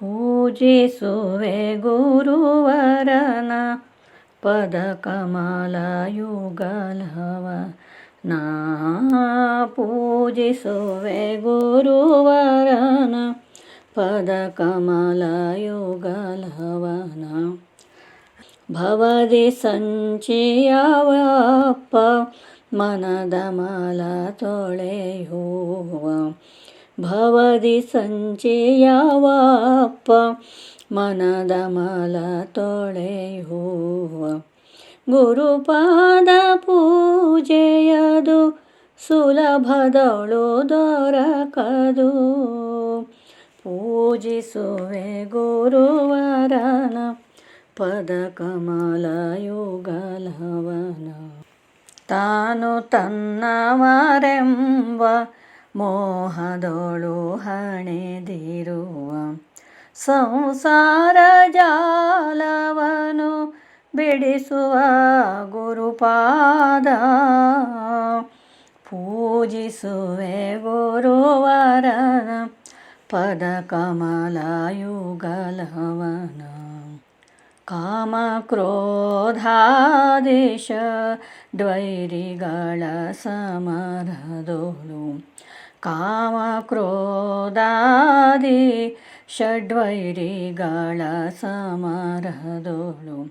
ಪೂಜಿಸುವೆ ಗುರುವರನ ಪದ ಕಮಲಯುಗಲವ ನಾ ಪೂಜಿಸುವೆ ಗುರುವರನ ಪದ ಕಮಲಯುಗಲವನ ಭವದಿ ಸಂಚಿಯವಪ್ಪ ಮನದ ಮಲ ತೊಳೆಯುವ. ಭವದಿ ಸಂಚಿಯವಪ್ಪ ಮನದ ಮಲ ತೊಳೆಯುವ ಗುರುಪಾದ ಪೂಜೆಯದು ಸುಲಭದಳು ದೊರಕದು. ಪೂಜಿಸುವೆ ಗುರುವರನ ಪದ ಕಮಲ ಯುಗಲವನ ತಾನು ತನ್ನವರೆಂಬ ಮೋಹದೊಳು ಹಣೆದಿರುವ ಸಂಸಾರ ಜಾಲವನು ಬಿಡಿಸುವ ಗುರುಪಾದ. ಪೂಜಿಸುವೆ ಗುರುವರನ ಪದ ಕಮಲ ಯುಗಲವನ ಕಾಮ ಕ್ರೋಧಾದೇಶ ದ್ವೈರಿಗಳ ಸಮರದೋಳು ಕಾಮ ಕ್ರೋಧಾದಿ ಷಡ್ವೈರಿಗಳ ಸಮರದೋಳು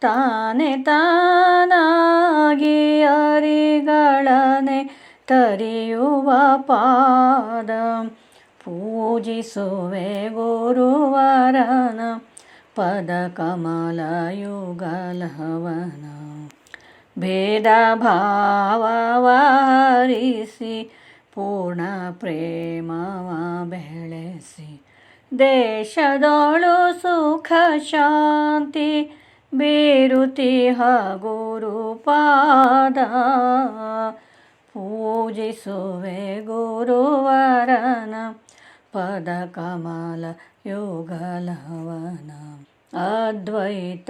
ತಾನೆ ತಾನಾಗಿ ಅರಿಗಳನೆ ತರಿಯುವ ಪಾದ. ಪೂಜಿಸುವೆ ಗುರುವರನ ಪದ ಕಮಲ ಯುಗಲವನ ಭೇದ ಭಾವವಾರಿಸಿ ಪೂರ್ಣ ಪ್ರೇಮವ ಬೆಳೆಸಿ ದೇಶದೊಳು ಸುಖ ಶಾಂತಿ ಬೀರುತಿಹ ಗುರುಪಾದ ಪೂಜಿಸುವೆ ಗುರುವರನ ಪದ ಕಮಲ ಯುಗಲವನ ಅದ್ವೈತ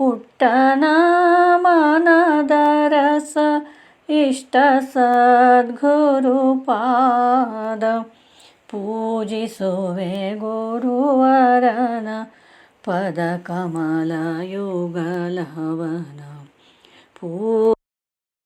पुट्टनामनदरस इष्टसद्गुरुपाद। सद्गुरुपाद वे गुरुवरन पदकमलयुगलहवन। पू